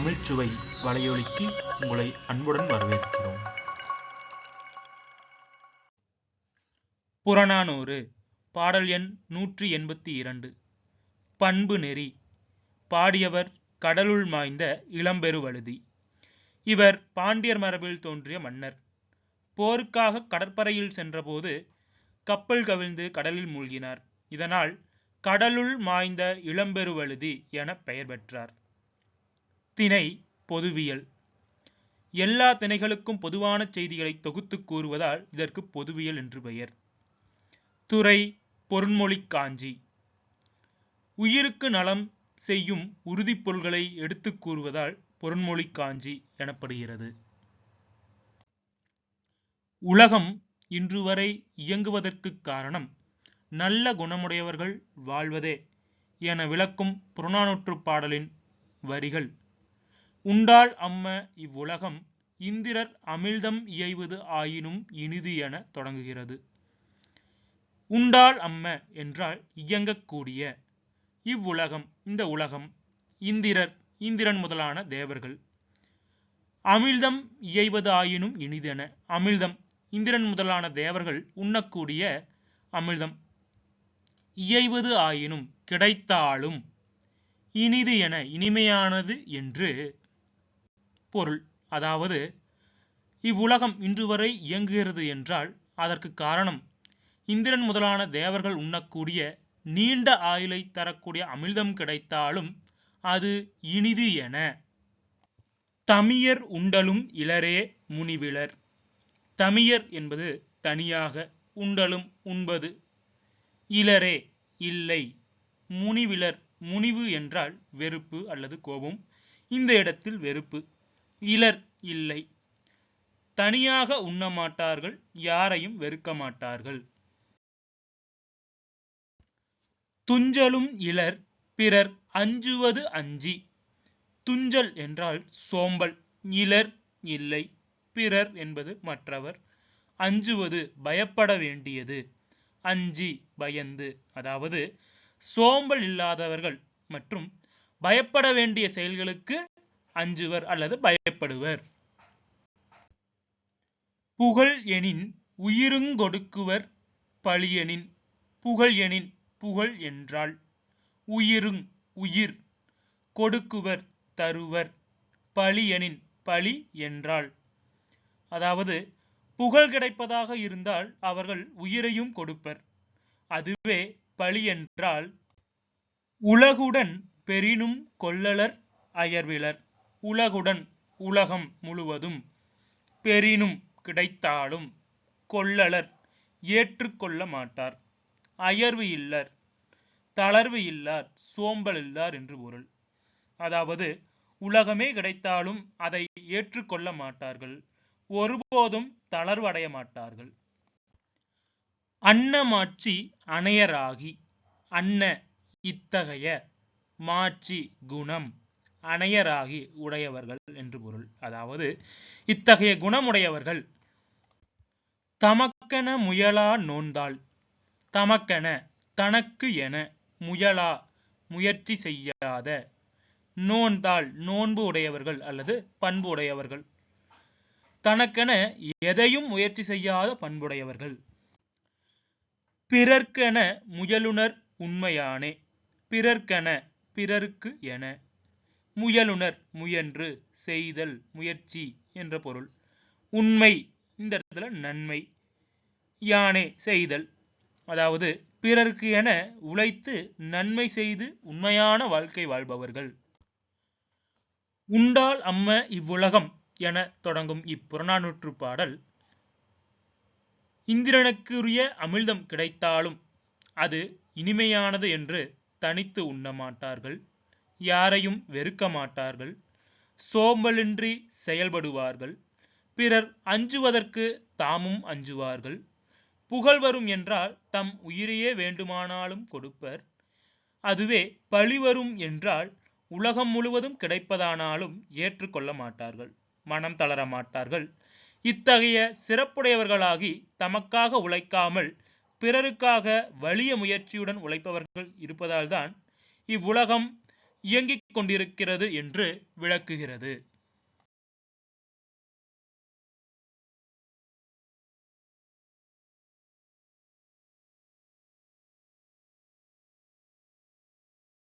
தமிழ்ச்சுவை வலையொலிக்கு உங்களை அன்புடன் வரவேற்கிறோம். புறநானூறு பாடல் எண் நூற்றி எண்பத்தி இரண்டு. பண்பு நெறி. பாடியவர் கடலுள் மாய்ந்த இளம்பெருவழுதி இவர் பாண்டியர் மரபில் தோன்றிய மன்னர். போருக்காக கடற்படையில் சென்றபோது கப்பல் கவிழ்ந்து கடலில் மூழ்கினார். இதனால் கடலுள் மாய்ந்த இளம்பெருவழுதி என பெயர் பெற்றார். திணை பொதுவியல். எல்லா திணைகளுக்கும் பொதுவான செய்திகளை தொகுத்துக் கூறுவதால் இதற்கு பொதுவியல் என்று பெயர். துறை பொருண்மொழிக் காஞ்சி. உயிருக்கு நலம் செய்யும் உறுதி பொருள்களை எடுத்து கூறுவதால் பொருண்மொழி காஞ்சி எனப்படுகிறது. உலகம் இன்று வரை இயங்குவதற்கு காரணம் நல்ல குணமுடையவர்கள் வாழ்வதே என விளக்கும் புறநானூற்று பாடலின் வரிகள். உண்டாள் அம்ம இவ்வுலகம் இந்திரர் அமிழ்தம் இயைவது ஆயினும் இனிது என தொடங்குகிறது. உண்டாள் அம்ம என்றால் இயங்கக்கூடிய இவ்வுலகம் இந்த உலகம் இந்திரர் இந்திரன் முதலான தேவர்கள். அமிழ்தம் இயைவது ஆயினும் இனிதென அமிழ்தம் இந்திரன் முதலான தேவர்கள் உண்ணக்கூடிய அமிழ்தம். இயைவது ஆயினும் கிடைத்தாலும் இனிது என இனிமையானது என்று பொருள். அதாவது இவ்வுலகம் இன்று வரை இயங்குகிறது என்றால் அதற்கு காரணம் இந்திரன் முதலான தேவர்கள் உண்ணக்கூடிய நீண்ட ஆயுளை தரக்கூடிய அமிழ்தம் கிடைத்தாலும் அது இனிது என. தமியர் உண்டலும் இளரே முனிவிலர் தமியர் என்பது தனியாக உண்டலும் உண்பது. இளரே இல்லை முனிவிலர் முனிவு என்றால் வெறுப்பு அல்லது கோபம். இந்த இடத்தில் வெறுப்பு. இலர் இல்லை. தனியாக உண்ணமாட்டார்கள் யாரையும் வெறுக்க மாட்டார்கள் துஞ்சலும் இலர் பிறர் அஞ்சுவது அஞ்சி. துஞ்சல் என்றால் சோம்பல் இலர் இல்லை பிறர் என்பது மற்றவர். அஞ்சுவது பயப்பட வேண்டியது அஞ்சி பயந்து. அதாவது சோம்பல் இல்லாதவர்கள் மற்றும் பயப்பட வேண்டிய செயல்களுக்கு அஞ்சுவர் அல்லது பயப்படுவர். புகழ் எனின் உயிருங்கொடுக்குவர் பழியனின் புகழ் எனின் புகழ் என்றால் உயிருங் உயிர் கொடுக்குவர் தருவர் பழியெனின் பழி என்றால். அதாவது புகழ் கிடைப்பதாக இருந்தால் அவர்கள் உயிரையும் கொடுப்பர். அதுவே பழி என்றால் உலகுடன் பெரினும் கொள்ளலர் அயர்விலர். உலகுடன் உலகம் முழுவதும் பெரினும் கிடைத்தாலும் கொள்ளலர் ஏற்றுக்கொள்ள மாட்டார். அயர்வு இல்லர் தளர்வு இல்லார் சோம்பல் இல்லார் என்று பொருள். அதாவது உலகமே கிடைத்தாலும் அதை ஏற்றுக்கொள்ள மாட்டார்கள். ஒருபோதும் தளர்வடைய மாட்டார்கள் மாட்டார்கள். அன்னமாட்சி அணையராகி அன்ன இத்தகைய மாட்சி குணம் அணையராகி உடையவர்கள் என்று பொருள். அதாவது இத்தகைய குணமுடையவர்கள் தமக்கென முயலா நோந்தாள் தமக்கென தனக்கு என முயலா முயற்சி செய்யாத நோந்தாள் நோன்பு உடையவர்கள் அல்லது பண்பு உடையவர்கள். தனக்கென எதையும் முயற்சி செய்யாத பண்புடையவர்கள். பிறர்க்கென முயலுனர் உண்மையானே பிறர்க்கென பிறருக்கு என முயலுனர் முயன்று செய்தல் முயற்சி என்ற பொருள். உண்மை இந்த இடத்துல நன்மை. யானே செய்தல் அதாவது பிறருக்கு என உழைத்து நன்மை செய்து உண்மையான வாழ்க்கை வாழ்பவர்கள். உண்டால் அம்ம இவ்வுலகம் என தொடங்கும் இப்புறநானூற்று பாடல். இந்திரனுக்குரிய அமிழ்தம் கிடைத்தாலும் அது இனிமையானது என்று தனித்து உண்ண மாட்டார்கள். யாரையும் வெறுக்க மாட்டார்கள். சோம்பலின்றி செயல்படுவார்கள். பிறர் அஞ்சுவதற்கு தாமும் அஞ்சுவார்கள். புகழ் வரும் என்றால் தம் உயிரையே வேண்டுமானாலும் கொடுப்பர். அதுவே பழி வரும் என்றால் உலகம் முழுவதும் கிடைப்பதானாலும் ஏற்றுக்கொள்ள மாட்டார்கள். மனம் தளர மாட்டார்கள். இத்தகைய சிறப்புடையவர்களாகி தமக்காக உழைக்காமல் பிறருக்காக வலிய முயற்சியுடன் உழைப்பவர்கள் இருப்பதால்தான் இவ்வுலகம் இயங்கிக் கொண்டிருக்கிறது என்று விளக்குகிறது.